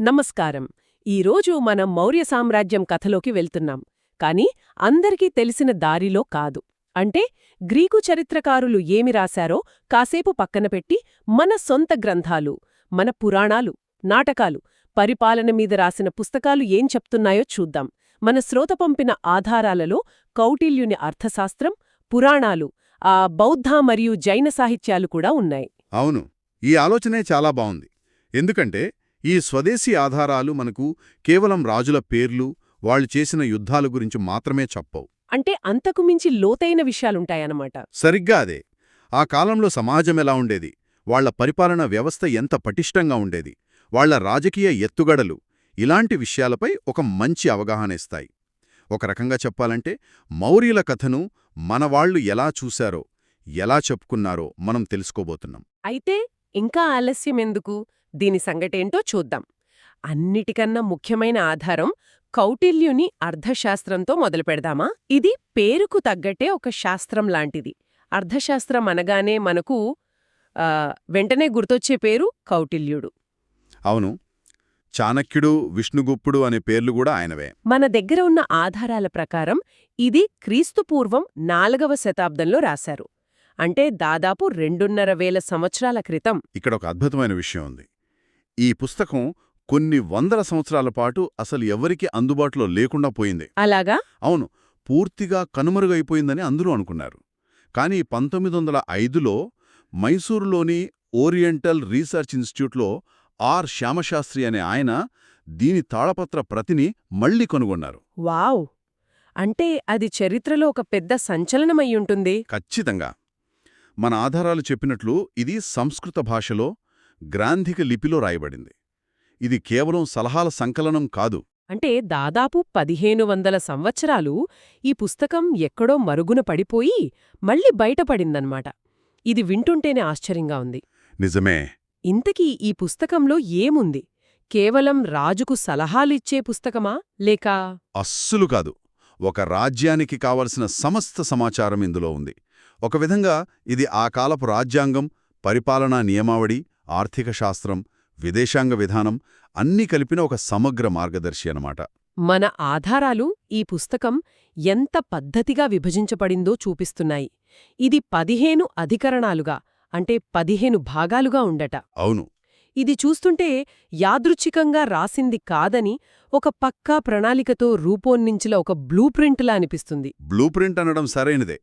నమస్కారం. ఈరోజు మనం మౌర్య సామ్రాజ్యం కథలోకి వెళ్తున్నాం. కాని అందరికీ తెలిసిన దారిలో కాదు. అంటే గ్రీకు చరిత్రకారులు ఏమి రాశారో కాసేపు పక్కన పెట్టి మన సొంత గ్రంథాలు మన పురాణాలు నాటకాలు పరిపాలన మీద రాసిన పుస్తకాలు ఏం చెప్తున్నాయో చూద్దాం. మన శ్రోత పంపిన ఆధారాలలో కౌటిల్యుని అర్థశాస్త్రం పురాణాలు ఆ బౌద్ధ మరియు జైన సాహిత్యాలు కూడా ఉన్నాయి. అవును. ఈ ఆలోచనే చాలా బావుంది. ఎందుకంటే ఈ స్వదేశీ ఆధారాలు మనకు కేవలం రాజుల పేర్లు వాళ్ళు చేసిన యుద్ధాల గురించి మాత్రమే చెప్పవు. అంటే అంతకు మించి లోతైన విషయాలుంటాయన్నమాట. సరిగ్గా అదే. ఆ కాలంలో సమాజం ఎలా ఉండేది? వాళ్ళ పరిపాలన వ్యవస్థ ఎంత పటిష్టంగా ఉండేది? వాళ్ళ రాజకీయ ఎత్తుగడలు ఇలాంటి విషయాలపై ఒక మంచి అవగాహన ఇస్తాయి. ఒక రకంగా చెప్పాలంటే మౌర్యుల కథను మనవాళ్ళు ఎలా చూశారో ఎలా చెప్పుకున్నారో మనం తెలుసుకోబోతున్నాం. అయితే ఇంకా ఆలస్యం ఎందుకు దీని సంగటేంటో చూద్దాం. అన్నిటికన్నా ముఖ్యమైన ఆధారం కౌటిల్యుని అర్థశాస్త్రంతో మొదలుపెడదామా? ఇది పేరుకు తగ్గట్టే ఒక శాస్త్రం లాంటిది. అర్థశాస్త్రం అనగానే మనకు వెంటనే గుర్తొచ్చే పేరు కౌటిల్యుడు. అవును. చాణక్యుడు విష్ణుగుప్తుడు అనే పేర్లు కూడా ఆయనవే. మన దగ్గర ఉన్న ఆధారాల ప్రకారం ఇది క్రీస్తుపూర్వం నాలుగవ శతాబ్దంలో రాశారు. అంటే దాదాపు రెండున్నర వేల సంవత్సరాల క్రితం. ఇక్కడ ఒక అద్భుతమైన విషయం ఉంది. ఈ పుస్తకం కొన్ని వందల సంవత్సరాల పాటు అసలు ఎవరికీ అందుబాటులో లేకుండా పోయింది. అలాగా? అవును పూర్తిగా కనుమరుగైపోయిందని అందరూ అనుకున్నారు. కానీ పంతొమ్మిది వందల ఐదులో మైసూరులోని ఓరియంటల్ రీసెర్చ్ ఇన్స్టిట్యూట్లో ఆర్. శ్యామశాస్త్రి అనే ఆయన దీని తాళపత్ర ప్రతిని మళ్ళీ కనుగొన్నారు. వావ్! అంటే అది చరిత్రలో ఒక పెద్ద సంచలనమయ్యుంటుంది ఖచ్చితంగా. మన ఆధారాలు చెప్పినట్లు ఇది సంస్కృత భాషలో గ్రాంధిక లిపిలో రాయబడింది. ఇది కేవలం సలహాల సంకలనం కాదు. అంటే దాదాపు పదిహేను వందల సంవత్సరాలు ఈ పుస్తకం ఎక్కడో మరుగున పడిపోయి మళ్ళీ బయటపడిందన్నమాట. ఇది వింటుంటేనే ఆశ్చర్యంగా ఉంది. నిజమే. ఇంతకీ ఈ పుస్తకంలో ఏముంది? కేవలం రాజుకు సలహాలిచ్చే పుస్తకమా? లేక అస్సులు కాదు. ఒక రాజ్యానికి కావలసిన సమస్త సమాచారం ఇందులో ఉంది. ఒక విధంగా ఇది ఆ కాలపు రాజ్యాంగం పరిపాలనా నియమావళి ఆర్థిక శాస్త్రం విదేశాంగ విధానం అన్నీ కలిపిన ఒక సమగ్ర మార్గదర్శి అన్నమాట. మన ఆధారాలు ఈ పుస్తకం ఎంత పద్ధతిగా విభజించబడిందో చూపిస్తున్నాయి. ఇది పదిహేను అధికరణాలుగా అంటే పదిహేను భాగాలుగా ఉండట. అవును. ఇది చూస్తుంటే యాదృచ్ఛికంగా రాసింది కాదని ఒక పక్కా ప్రణాళికతో రూపొందించిన ఒక బ్లూ ప్రింట్లా అనిపిస్తుంది. బ్లూ ప్రింట్ అనడం సరైనదే.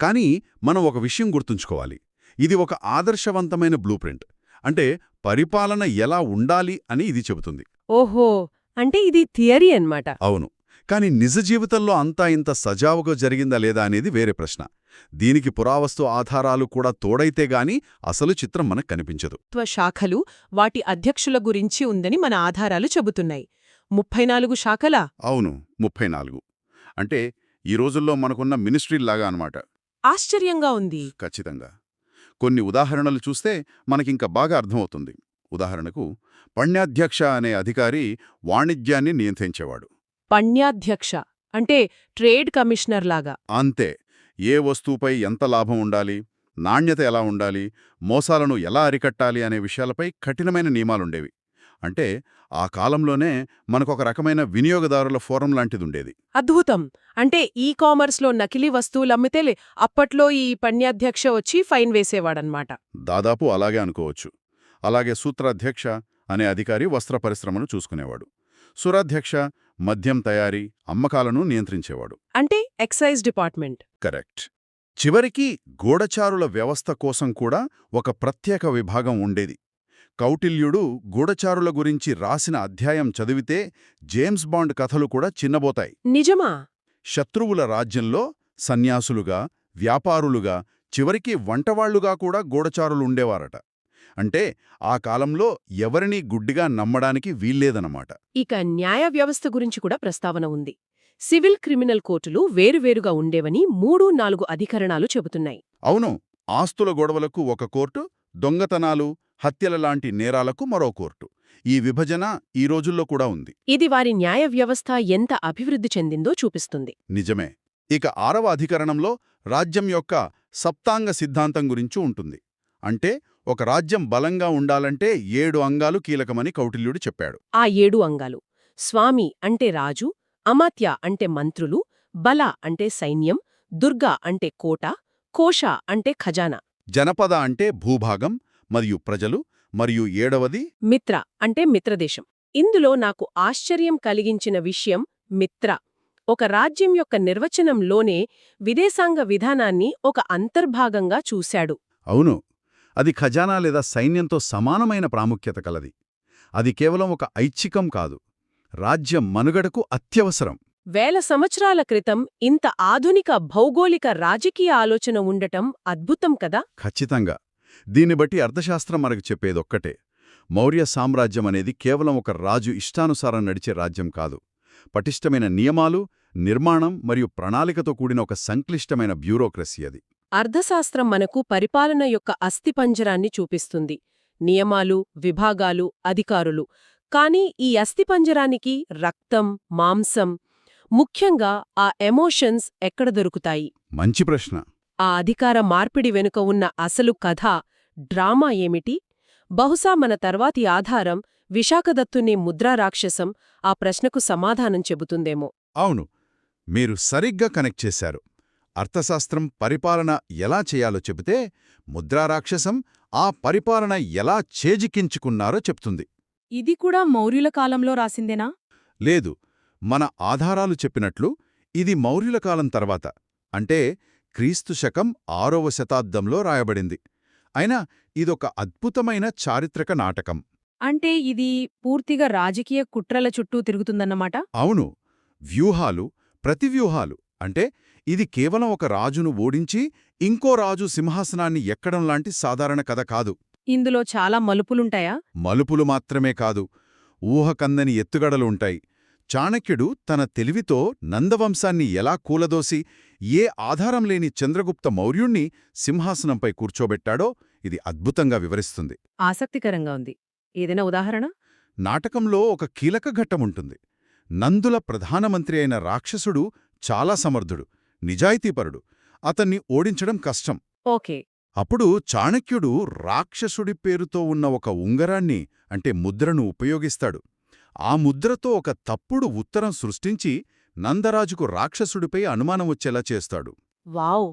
కానీ మనం ఒక విషయం గుర్తుంచుకోవాలి. ఇది ఒక ఆదర్శవంతమైన బ్లూ ప్రింట్. అంటే పరిపాలన ఎలా ఉండాలి అని ఇది చెబుతుంది. ఓహో! అంటే ఇది థియరీ అన్నమాట. అవును. కానీ నిజ జీవితంలో అంతా ఇంత సజావుగా జరిగిందా లేదా అనేది వేరే ప్రశ్న. దీనికి పురావస్తు ఆధారాలు కూడా తోడైతే గాని అసలు చిత్రం మనకు కనిపించదు. శాఖలు వాటి అధ్యక్షుల గురించి ఉందని మన ఆధారాలు చెబుతున్నాయి. ముప్పై నాలుగు శాఖలా? అవును ముప్పై నాలుగు అంటే ఈ రోజుల్లో మనకున్న మినిస్ట్రీల్లాగా అనమాట ఆశ్చర్యంగా ఉంది. ఖచ్చితంగా. కొన్ని ఉదాహరణలు చూస్తే మనకింక బాగా అర్థమవుతుంది. ఉదాహరణకు పణ్యాధ్యక్ష అనే అధికారి వాణిజ్యాన్ని నియంత్రించేవాడు. పణ్యాధ్యక్ష అంటే ట్రేడ్ కమిషనర్ లాగా. అంతే. ఏ వస్తువుపై ఎంత లాభం ఉండాలి? నాణ్యత ఎలా ఉండాలి? మోసాలను ఎలా అరికట్టాలి? అనే విషయాలపై కఠినమైన నియమాలుండేవి. అంటే ఆ కాలంలోనే మనకొక రకమైన వినియోగదారుల ఫోరం లాంటిదుండేది. అద్భుతం! అంటే ఈ కామర్స్లో నకిలీ వస్తువులు అమ్మితే అప్పట్లో ఈ పణ్యాధ్యక్ష వచ్చి ఫైన్ వేసేవాడన్మాట. దాదాపు అలాగే అనుకోవచ్చు. అలాగే సూత్రాధ్యక్ష అనే అధికారి వస్త్ర పరిశ్రమను చూసుకునేవాడు. సురాధ్యక్ష మద్యం తయారీ అమ్మకాలను నియంత్రించేవాడు. అంటే ఎక్సైజ్ డిపార్ట్మెంట్. కరెక్ట్. చివరికి గూఢచారుల వ్యవస్థ కోసం కూడా ఒక ప్రత్యేక విభాగం ఉండేది. కౌటిల్యుడు గూఢచారుల గురించి రాసిన అధ్యాయం చదివితే జేమ్స్ బాండ్ కథలు కూడా చిన్నబోతాయి. నిజమా? శత్రువుల రాజ్యంలో సన్యాసులుగా వ్యాపారులుగా చివరికి వంటవాళ్ళుగా కూడా గూఢచారులుండేవారట. అంటే ఆ కాలంలో ఎవరినీ గుడ్డిగా నమ్మడానికి వీల్లేదన్నమాట. ఇక న్యాయ వ్యవస్థ గురించి కూడా ప్రస్తావన ఉంది. సివిల్ క్రిమినల్ కోర్టులు వేరువేరుగా ఉండేవని మూడు నాలుగు అధికరణాలు చెబుతున్నాయి. అవును ఆస్తుల గొడవలకు ఒక కోర్టు దొంగతనాలు హత్యల లాంటి నేరాలకు మరో కోర్టు. ఈ విభజన ఈ రోజుల్లో కూడా ఉంది. ఇది వారి న్యాయ వ్యవస్థ ఎంత అభివృద్ధి చెందిందో చూపిస్తుంది. నిజమే. ఇక ఆరవ అధికరణంలో రాజ్యం యొక్క సప్తాంగ సిద్ధాంతం గురించి ఉంటుంది. అంటే ఒక రాజ్యం బలంగా ఉండాలంటే ఏడు అంగాలు కీలకమని కౌటిల్యుడు చెప్పాడు. ఆ ఏడు అంగాలు స్వామి అంటే రాజు అమాత్య అంటే మంత్రులు బల అంటే సైన్యం దుర్గా అంటే కోట కోశ అంటే ఖజానా. జనపద అంటే భూభాగం మరియు ప్రజలు మరియు ఏడవది? మిత్ర అంటే మిత్రదేశం. ఇందులో నాకు ఆశ్చర్యం కలిగించిన విషయం మిత్ర. ఒక రాజ్యం యొక్క నిర్వచనంలోనే విదేశాంగ విధానాన్ని ఒక అంతర్భాగంగా చూశాడు. అవును. అది ఖజానా లేదా సైన్యంతో సమానమైన ప్రాముఖ్యత కలది. అది కేవలం ఒక ఐచ్ఛికం కాదు. రాజ్యం మనుగడకు అత్యవసరం. వేల సంవత్సరాల క్రితం ఇంత ఆధునిక భౌగోళిక రాజకీయ ఆలోచన ఉండటం అద్భుతం కదా? ఖచ్చితంగా. దీన్ని బట్టి అర్థశాస్త్రం మనకు చెప్పేదొక్కటే మౌర్య సామ్రాజ్యం అనేది కేవలం ఒక రాజు ఇష్టానుసారం నడిచే రాజ్యం కాదు. పటిష్టమైన నియమాలు నిర్మాణం మరియు ప్రణాళికతో కూడిన ఒక సంక్లిష్టమైన బ్యూరోక్రసీ అది. అర్థశాస్త్రం మనకు పరిపాలన యొక్క అస్థిపంజరాన్ని చూపిస్తుంది. నియమాలు విభాగాలు అధికారులు. కాని ఈ అస్థిపంజరానికి రక్తం మాంసం ముఖ్యంగా ఆ ఎమోషన్స్ ఎక్కడ దొరుకుతాయి? మంచి ప్రశ్న. ఆ అధికార మార్పిడి వెనుక ఉన్న అసలు కథ డ్రామా ఏమిటి? బహుశా మన తర్వాతి ఆధారం విశాఖదత్తుని ముద్రారాక్షసం ఆ ప్రశ్నకు సమాధానం చెబుతుందేమో. అవును మీరు సరిగ్గా కనెక్ట్ చేశారు. అర్థశాస్త్రం పరిపాలన ఎలా చేయాలో చెబితే ముద్రారాక్షసం ఆ పరిపాలన ఎలా చేజిక్కించుకున్నారో చెప్తుంది. ఇది కూడా మౌర్యుల కాలంలో రాసిందేనా? లేదు మన ఆధారాలు చెప్పినట్లు ఇది మౌర్యుల కాలం తర్వాత. అంటే క్రీస్తు శకం ఆరవ శతాబ్దంలో రాయబడింది. అయినా ఇదొక అద్భుతమైన చారిత్రక నాటకం. అంటే ఇది పూర్తిగా రాజకీయ కుట్రల చుట్టూ తిరుగుతుందన్నమాట? అవును. వ్యూహాలు ప్రతివ్యూహాలు అంటే ఇది కేవలం ఒక రాజును ఓడించి ఇంకో రాజు సింహాసనాన్ని ఎక్కడం లాంటి సాధారణ కథ కాదు. ఇందులో చాలా మలుపులుంటాయా? మలుపులు మాత్రమే కాదు. ఊహకందని ఎత్తుగడలు ఉంటాయి. చాణక్యుడు తన తెలివితో నందవంశాన్ని ఎలా కూలదోసి ఏ ఆధారం లేని చంద్రగుప్త మౌర్యుణ్ణి సింహాసనంపై కూర్చోబెట్టాడో ఇది అద్భుతంగా వివరిస్తుంది. ఆసక్తికరంగా ఉంది. ఏదైనా ఉదాహరణ? నాటకంలో ఒక కీలక ఘట్టముంటుంది. నందుల ప్రధానమంత్రి అయిన రాక్షసుడు చాలా సమర్థుడు నిజాయితీపరుడు అతన్ని ఓడించడం కష్టం. ఓకే. అప్పుడు చాణక్యుడు రాక్షసుడి పేరుతో ఉన్న ఒక ఉంగరాన్ని అంటే ముద్రను ఉపయోగిస్తాడు. ఆ ముద్రతో ఒక తప్పుడు ఉత్తరం సృష్టించి నందరాజుకు రాక్షసుడిపై అనుమానం వచ్చేలా చేస్తాడు. వావ్!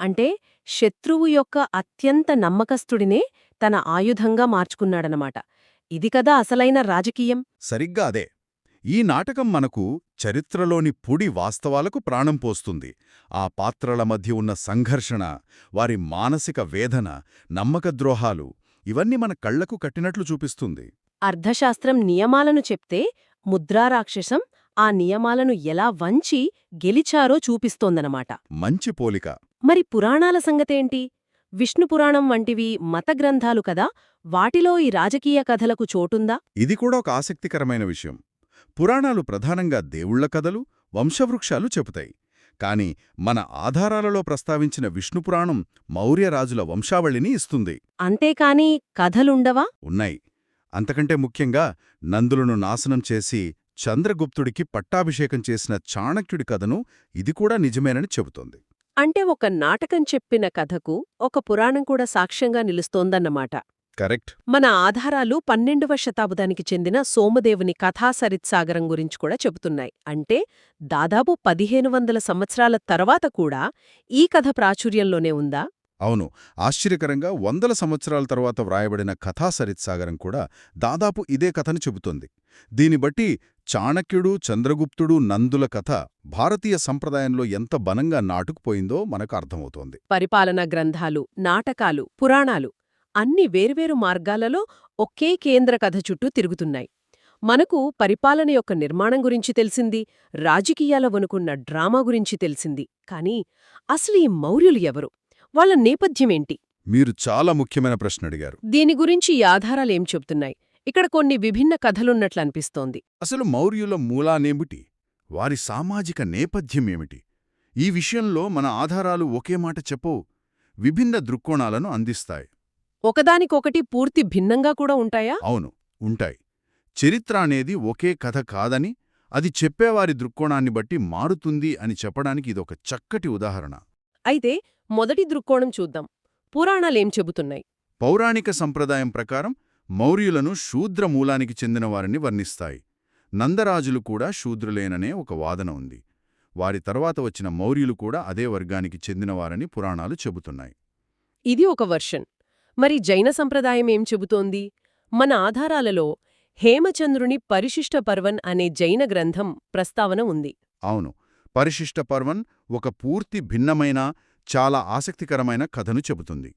అంటే శత్రువు యొక్క అత్యంత నమ్మకస్తుడినే తన ఆయుధంగా మార్చుకున్నాడనమాట. ఇది కదా అసలైన రాజకీయం. సరిగ్గా అదే. ఈ నాటకం మనకు చరిత్రలోని పుడి వాస్తవాలకు ప్రాణం పోస్తుంది. ఆ పాత్రల మధ్య ఉన్న సంఘర్షణ వారి మానసిక వేదన నమ్మకద్రోహాలు ఇవన్నీ మన కళ్ళకు కట్టినట్లు చూపిస్తుంది. అర్థశాస్త్రం నియమాలను చెప్తే ముద్రారాక్షసం ఆ నియమాలను ఎలా వంచి గెలిచారో చూపిస్తోందనమాట మంచి పోలిక. మరి పురాణాల సంగతేంటి? విష్ణు పురాణం వంటివి మత గ్రంథాలు కదా వాటిలో ఈ రాజకీయ కథలకు చోటుందా? ఇది కూడా ఒక ఆసక్తికరమైన విషయం. పురాణాలు ప్రధానంగా దేవుళ్ళ కథలు వంశవృక్షాలు చెబుతాయి. కాని మన ఆధారాలలో ప్రస్తావించిన విష్ణుపురాణం మౌర్యరాజుల వంశావళిని ఇస్తుంది. అంతేకాని కథలుండవా? ఉన్నాయి. అంతకంటే ముఖ్యంగా నందులను నాశనం చేసి చంద్రగుప్తుడికి పట్టాభిషేకం చేసిన చాణక్యుడి కథను ఇది కూడా నిజమేనని చెబుతోంది. అంటే ఒక నాటకం చెప్పిన కథకు ఒక పురాణం కూడా సాక్ష్యంగా నిలుస్తోందన్నమాట. కరెక్ట్. మన ఆధారాలు పన్నెండవ శతాబ్దానికి చెందిన సోమదేవుని కథాసరిత్సాగరం గురించి కూడా చెబుతున్నాయి. అంటే దాదాపు పదిహేను వందల సంవత్సరాల తర్వాత కూడా ఈ కథ ప్రాచుర్యంలోనే ఉందా? అవును. ఆశ్చర్యకరంగా వందల సంవత్సరాల తర్వాత వ్రాయబడిన కథాసరిత్సాగరం కూడా దాదాపు ఇదే కథను చెబుతోంది. దీని బట్టి చాణక్యుడు చంద్రగుప్తుడు నందుల కథ భారతీయ సంప్రదాయంలో ఎంత బలంగా నాటుకుపోయిందో మనకు అర్థమవుతోంది. పరిపాలనా గ్రంథాలు నాటకాలు పురాణాలు అన్ని వేర్వేరు మార్గాలలో ఒకే కేంద్ర కథ చుట్టూ తిరుగుతున్నాయి. మనకు పరిపాలన యొక్క నిర్మాణం గురించి తెలిసింది రాజకీయాల వనుకున్న డ్రామా గురించి తెలిసింది. కానీ అసలు ఈ మౌర్యులు ఎవరు? వాళ్ళ నేపథ్యమేంటి మీరు చాలా ముఖ్యమైన ప్రశ్న అడిగారు. దీని గురించి ఈ ఆధారాలేం చెప్తున్నాయి ఇక్కడ కొన్ని విభిన్న కథలున్నట్లు అనిపిస్తోంది. అసలు మౌర్యుల మూలానేమిటి? వారి సామాజిక నేపథ్యమేమిటి ఈ విషయంలో మన ఆధారాలు ఒకే మాట చెప్పవు విభిన్న దృక్కోణాలను అందిస్తాయి. ఒకదానికొకటి పూర్తి భిన్నంగా కూడా ఉంటాయా? అవును ఉంటాయి. చరిత్ర అనేది ఒకే కథ కాదని అది చెప్పేవారి దృక్కోణాన్ని బట్టి మారుతుంది అని చెప్పడానికి ఇదొక చక్కటి ఉదాహరణ. అయితే మొదటి దృక్కోణం చూద్దాం. పురాణాలేం చెబుతున్నాయి? పౌరాణిక సంప్రదాయం ప్రకారం మౌర్యులను శూద్ర మూలానికి చెందినవారని వర్ణిస్తాయి. నందరాజులు కూడా శూద్రులేననే ఒక వాదన ఉంది. వారి తర్వాత వచ్చిన మౌర్యులు కూడా అదే వర్గానికి చెందినవారని పురాణాలు చెబుతున్నాయి. ఇది ఒక వర్షన్. మరి జైన సంప్రదాయం ఏం చెబుతోంది? మన ఆధారాలలో హేమచంద్రుని పరిశిష్ట పర్వన్ అనే జైన గ్రంథం ప్రస్తావన ఉంది. అవును. పరిశిష్ట పర్వన్ ఒక పూర్తి భిన్నమైన చాలా ఆసక్తికరమైన కథను చెబుతుంది.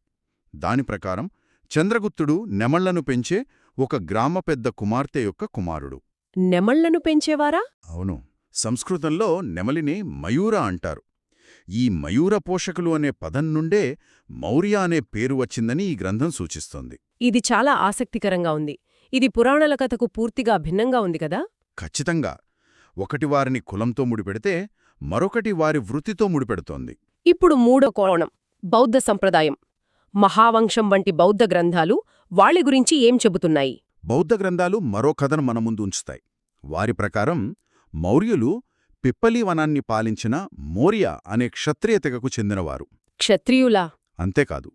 దాని ప్రకారం చంద్రగుప్తుడు నెమళ్ళను పెంచే ఒక గ్రామ పెద్ద కుమార్తె యొక్క కుమారుడు. నెమళ్ళను పెంచేవారా? అవును. సంస్కృతంలో నెమలిని మయూర అంటారు. ఈ మయూర పోషకులు అనే పదం నుండే మౌర్య అనే పేరు వచ్చిందని ఈ గ్రంథం సూచిస్తోంది. ఇది చాలా ఆసక్తికరంగా ఉంది. ఇది పురాణాల కథకు పూర్తిగా భిన్నంగా ఉంది కదా? ఖచ్చితంగా. ఒకటి వారిని కులంతో ముడిపెడితే మరొకటి వారి వృత్తితో ముడిపెడుతోంది. ఇప్పుడు మూడో కోణం బౌద్ధ సంప్రదాయం. మహావంశం వంటి బౌద్ధ గ్రంథాలు వాళ్ళి గురించి ఏం చెబుతున్నాయి? బౌద్ధ గ్రంథాలు మరో కథను మన ముందు ఉంచుతాయి. వారి ప్రకారం మౌర్యులు పిప్పలి వనాన్ని పాలించిన మౌర్య అనే క్షత్రియ తెగకు చెందినవారు. క్షత్రియులా? అంతేకాదు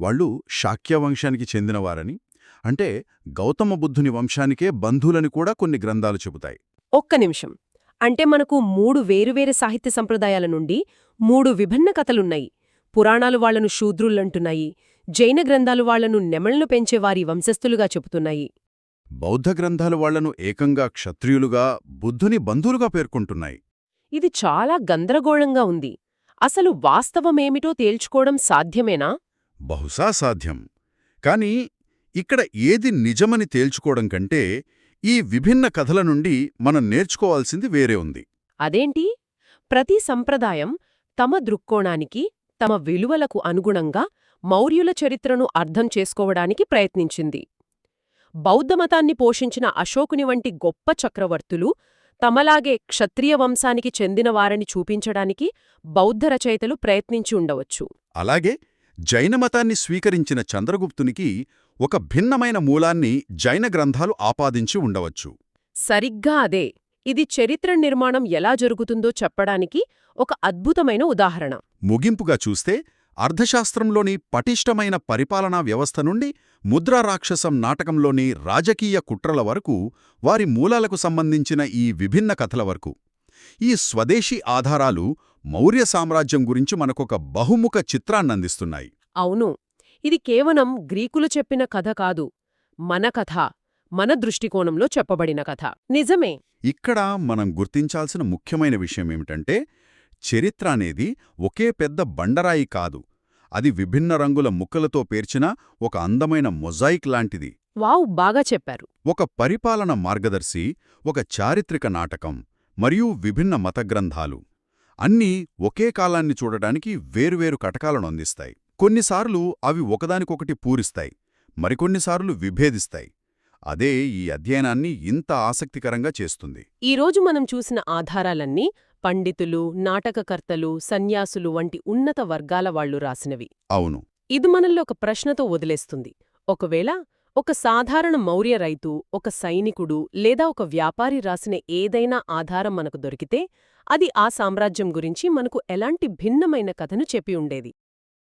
వాళ్ళు శాక్య వంశానికి చెందినవారని అంటే గౌతమ బుద్ధుని వంశానికే బంధువులని కూడా కొన్ని గ్రంథాలు చెబుతాయి. ఒక్క నిమిషం. అంటే మనకు మూడు వేరువేరు సాహిత్య సంప్రదాయాల నుండి మూడు విభిన్న కథలున్నాయి. పురాణాలు వాళ్ళను శూద్రులంటున్నాయి. జైన గ్రంథాలు వాళ్ళను నెమళ్ళను పెంచేవారి వంశస్థులుగా చెబుతున్నాయి. బౌద్ధ గ్రంథాలు వాళ్ళను ఏకంగా క్షత్రియులుగా బుద్ధుని బంధువులుగా పేర్కొంటున్నాయి. ఇది చాలా గందరగోళంగా ఉంది. అసలు వాస్తవమేమిటో తేల్చుకోవడం సాధ్యమేనా? బహుశా సాధ్యం. కాని ఇక్కడ ఏది నిజమని తేల్చుకోవడం కంటే ఈ విభిన్న కథల నుండి మనం నేర్చుకోవాల్సింది వేరే ఉంది. అదేంటి? ప్రతి సంప్రదాయం తమ దృక్కోణానికి తమ విలువలకు అనుగుణంగా మౌర్యుల చరిత్రను అర్థం చేసుకోవడానికి ప్రయత్నించింది. బౌద్ధమతాన్ని పోషించిన అశోకుని వంటి గొప్ప చక్రవర్తులు తమలాగే క్షత్రియ వంశానికి చెందినవారని చూపించడానికి బౌద్ధ రచయితలు ప్రయత్నించి ఉండవచ్చు. అలాగే జైనమతాన్ని స్వీకరించిన చంద్రగుప్తునికి ఒక భిన్నమైన మూలాన్ని జైన గ్రంథాలు ఆపాదించి ఉండవచ్చు. సరిగ్గా అదే. ఇది చరిత్ర నిర్మాణం ఎలా జరుగుతుందో చెప్పడానికి ఒక అద్భుతమైన ఉదాహరణ. ముగింపుగా చూస్తే అర్థశాస్త్రంలోని పటిష్టమైన పరిపాలనా వ్యవస్థ నుండి ముద్రా రాక్షసం నాటకంలోని రాజకీయ కుట్రల వరకు వారి మూలాలకు సంబంధించిన ఈ విభిన్న కథల వరకు. ఈ స్వదేశీ ఆధారాలు మౌర్య సామ్రాజ్యం గురించి మనకొక బహుముఖ చిత్రాన్నందిస్తున్నాయి అవును. ఇది కేవలం గ్రీకులు చెప్పిన కథ కాదు మన కథ మన దృష్టికోణంలో చెప్పబడిన కథ. నిజమే. ఇక్కడ మనం గుర్తించాల్సిన ముఖ్యమైన విషయమేమిటంటే చరిత్ర అనేది ఒకే పెద్ద బండరాయి కాదు. అది విభిన్న రంగుల ముక్కలతో పేర్చిన ఒక అందమైన మొజాయిక్ లాంటిది. వావ్ బాగా చెప్పారు. ఒక పరిపాలన మార్గదర్శి ఒక చారిత్రక నాటకం మరియు విభిన్న మతగ్రంథాలు. అన్నీ ఒకే కాలాన్ని చూడటానికి వేరువేరు కటకాలను అందిస్తాయి. కొన్నిసార్లు అవి ఒకదానికొకటి పూరిస్తాయి మరికొన్నిసార్లు విభేదిస్తాయి. అదే ఈ అధ్యయనాన్ని ఇంత ఆసక్తికరంగా చేస్తుంది. ఈరోజు మనం చూసిన ఆధారాలన్నీ పండితులు నాటకకర్తలు సన్యాసులు వంటి ఉన్నత వర్గాల వాళ్ళు రాసినవి. అవును. ఇది మనల్ని ఒక ప్రశ్నతో వదిలేస్తుంది. ఒకవేళ ఒక సాధారణ మౌర్య రైతు ఒక సైనికుడు లేదా ఒక వ్యాపారి రాసిన ఏదైనా ఆధారం మనకు దొరికితే అది ఆ సామ్రాజ్యం గురించి మనకు ఎలాంటి భిన్నమైన కథను చెప్పి ఉండేది.